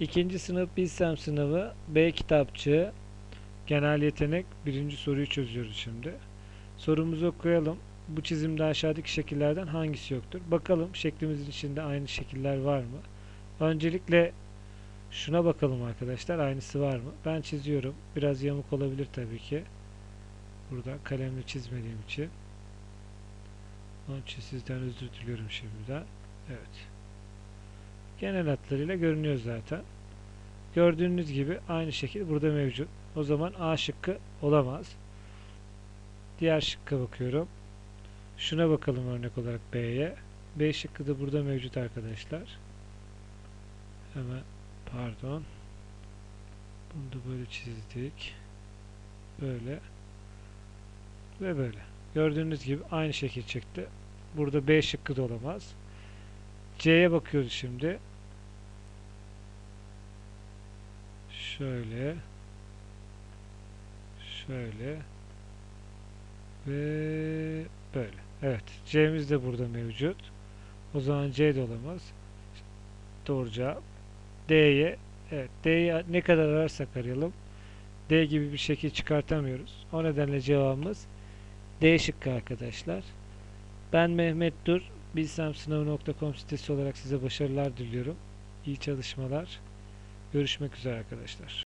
İkinci sınıf bilsem sınavı B kitapçığı genel yetenek birinci soruyu çözüyoruz şimdi. Sorumuzu okuyalım. Bu çizimde aşağıdaki şekillerden hangisi yoktur? Bakalım şeklimizin içinde aynı şekiller var mı? Öncelikle şuna bakalım arkadaşlar. Aynısı var mı? Ben çiziyorum. Biraz yamuk olabilir tabii ki. Burada kalemle çizmediğim için. Onun için sizden özür diliyorum şimdiden. Evet. Genel hatlarıyla görünüyor zaten. Gördüğünüz gibi aynı şekil burada mevcut. O zaman A şıkkı olamaz. Diğer şıkka bakıyorum. Şuna bakalım örnek olarak B'ye. B şıkkı da burada mevcut arkadaşlar. Hemen pardon. Bunu da böyle çizdik. Böyle. Ve böyle. Gördüğünüz gibi aynı şekil çıktı. Burada B şıkkı da olamaz. C'ye bakıyoruz şimdi. Şöyle. Şöyle. Ve böyle. Evet. C'miz de burada mevcut. O zaman C de olamaz. Doğru cevap. D'ye evet D'yi ne kadar ararsak arayalım D gibi bir şekil çıkartamıyoruz. O nedenle cevabımız D şıkkı arkadaşlar. Ben Mehmet Dur. Bilsemsınavı.com sitesi olarak size başarılar diliyorum. İyi çalışmalar. Görüşmek üzere arkadaşlar.